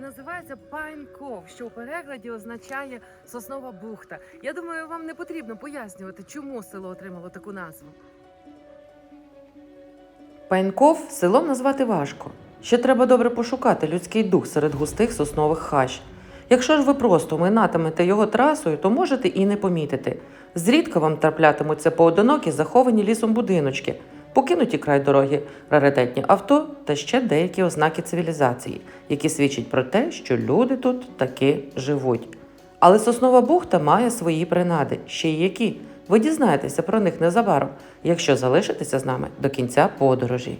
називається Cove, що у перекладі означає соснова бухта. Я думаю, вам не потрібно пояснювати, чому село отримало таку назву. Пайнков селом назвати важко. Ще треба добре пошукати людський дух серед густих соснових хащ. Якщо ж ви просто минатимете його трасою, то можете і не помітити. Зрідка вам траплятимуться поодинокі заховані лісом будиночки, покинуті край дороги, раритетні авто та ще деякі ознаки цивілізації, які свідчать про те, що люди тут таки живуть. Але соснова бухта має свої принади, ще й які. Ви дізнаєтеся про них незабаром, якщо залишитеся з нами до кінця подорожі.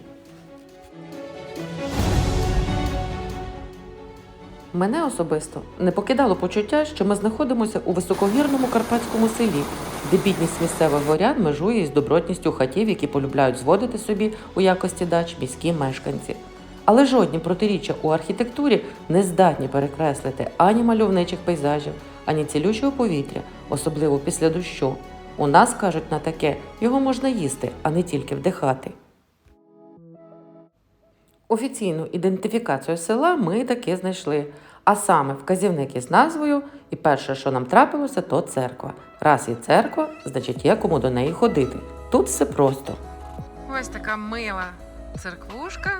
Мене особисто не покидало почуття, що ми знаходимося у високогірному карпатському селі, де бідність місцевих горян межує із добротністю хатів, які полюбляють зводити собі у якості дач міські мешканці. Але жодні протиріччя у архітектурі не здатні перекреслити ані мальовничих пейзажів, ані цілющого повітря, особливо після дощу. У нас кажуть на таке, його можна їсти, а не тільки вдихати. Офіційну ідентифікацію села ми таки знайшли, а саме вказівник із назвою, і перше, що нам трапилося, то церква. Раз є церква, значить є кому до неї ходити. Тут все просто. Ось така мила церквушка.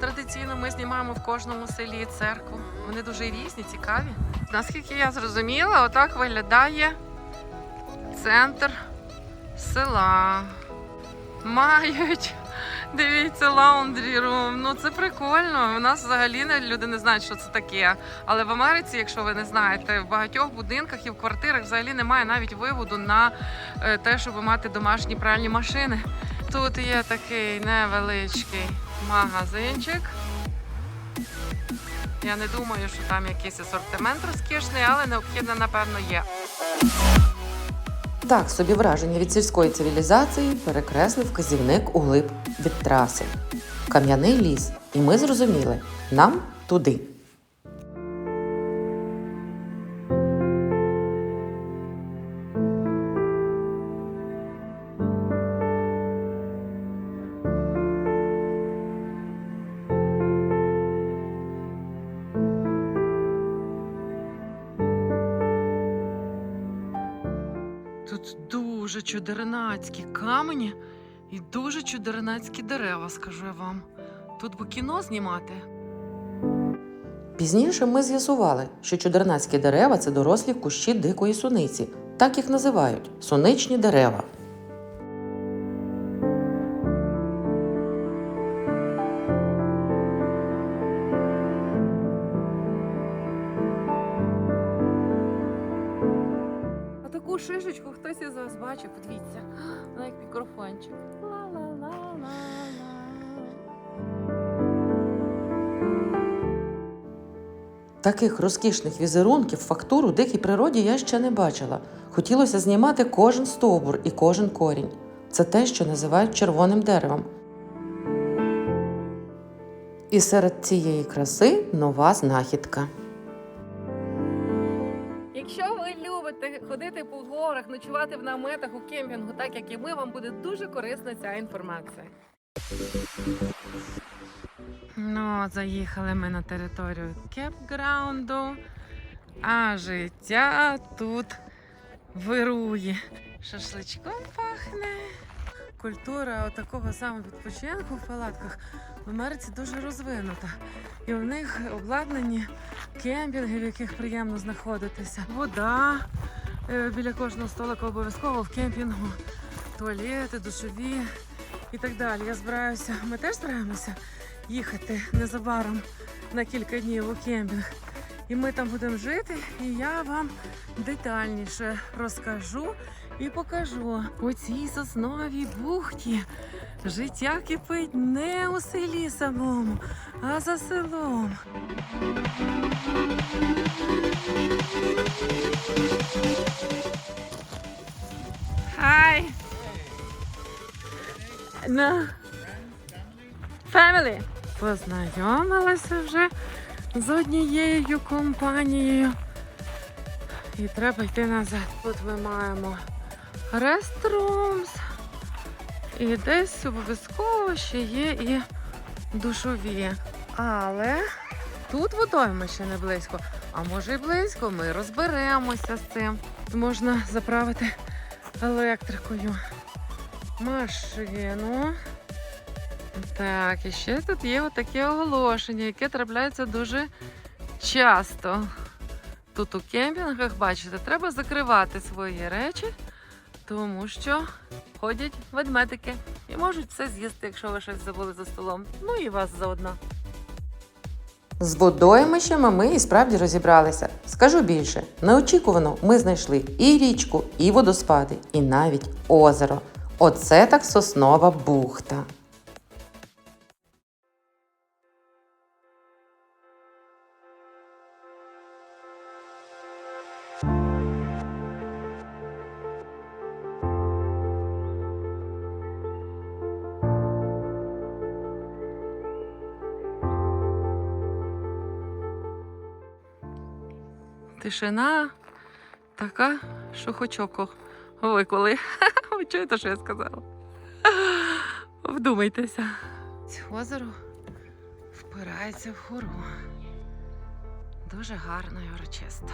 Традиційно ми знімаємо в кожному селі церкву. Вони дуже різні, цікаві. Наскільки я зрозуміла, отак виглядає центр села. Мають. Дивіться, лаундрі рум. Ну це прикольно. У нас взагалі люди не знають, що це таке. Але в Америці, якщо ви не знаєте, в багатьох будинках і в квартирах взагалі немає навіть виводу на е, те, щоб мати домашні пральні машини. Тут є такий невеличкий магазинчик. Я не думаю, що там якийсь асортимент розкішний, але необхідно, напевно, є. Так собі враження від сільської цивілізації перекреслив вказівник у глиб від траси. Кам'яний ліс, і ми зрозуміли, нам туди. Тут дуже чудернацькі камені і дуже чудернацькі дерева, скажу я вам. Тут би кіно знімати. Пізніше ми з'ясували, що чудернацькі дерева це дорослі кущі дикої суниці. Так їх називають суничні дерева. Шишечку хтось із вас бачив, подивіться. Вона як мікрофончик. Таких розкішних візерунків, фактур у дикій природі я ще не бачила. Хотілося знімати кожен стовбур і кожен корінь. Це те, що називають червоним деревом. І серед цієї краси нова знахідка. Якщо ви любите ходити по горах, ночувати в наметах у кемпінгу, так як і ми, вам буде дуже корисна ця інформація. Ну, заїхали ми на територію кемпграунду, а життя тут вирує. Шашличком пахне. Культура такого самого відпочинку в палатках в Америці дуже розвинута. І в них обладнані кемпінги, в яких приємно знаходитися. Вода е, біля кожного столика обов'язково в кемпінгу, туалети, душові і так далі. Я збираюся, ми теж збираємося їхати незабаром на кілька днів у кемпінг. І ми там будемо жити, і я вам детальніше розкажу і покажу у цій сосновій бухті. Життя кипить не у селі самому, а за селом. Hi. No. Family. Познайомилася вже з однією компанією. І треба йти назад. Тут ми маємо реструмс. І десь обов'язково ще є і душові. Але тут водоймище не близько, а може і близько. Ми розберемося з цим. Можна заправити електрикою машину. Так, і ще тут є отаке оголошення, яке трапляється дуже часто. Тут у кемпінгах, бачите, треба закривати свої речі, тому що ходять ведмедики і можуть все з'їсти, якщо ви щось забули за столом. Ну і вас заодно. З водоймищами ми і справді розібралися. Скажу більше, неочікувано ми знайшли і річку, і водоспади, і навіть озеро. Оце так соснова бухта. Тишина така, що хоч око виколи. Ви чуєте, що я сказала? Вдумайтеся. Це озеро впирається в гору. Дуже гарно і урочисто.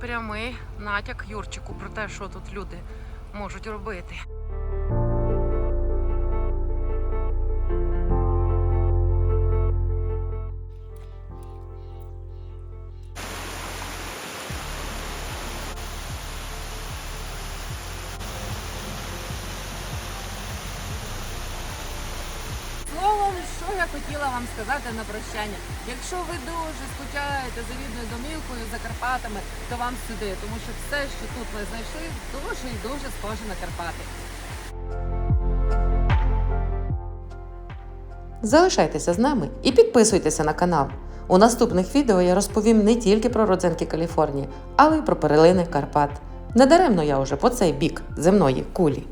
Прямий натяк Юрчику про те, що тут люди можуть робити. Хотіла вам сказати на прощання. Якщо ви дуже скучаєте за рідною домівкою за Карпатами, то вам сюди, тому що все, що тут ви знайшли, дуже і дуже схоже на Карпати. Залишайтеся з нами і підписуйтеся на канал. У наступних відео я розповім не тільки про родзинки Каліфорнії, але й про перлини Карпат. Недаремно я уже по цей бік земної кулі.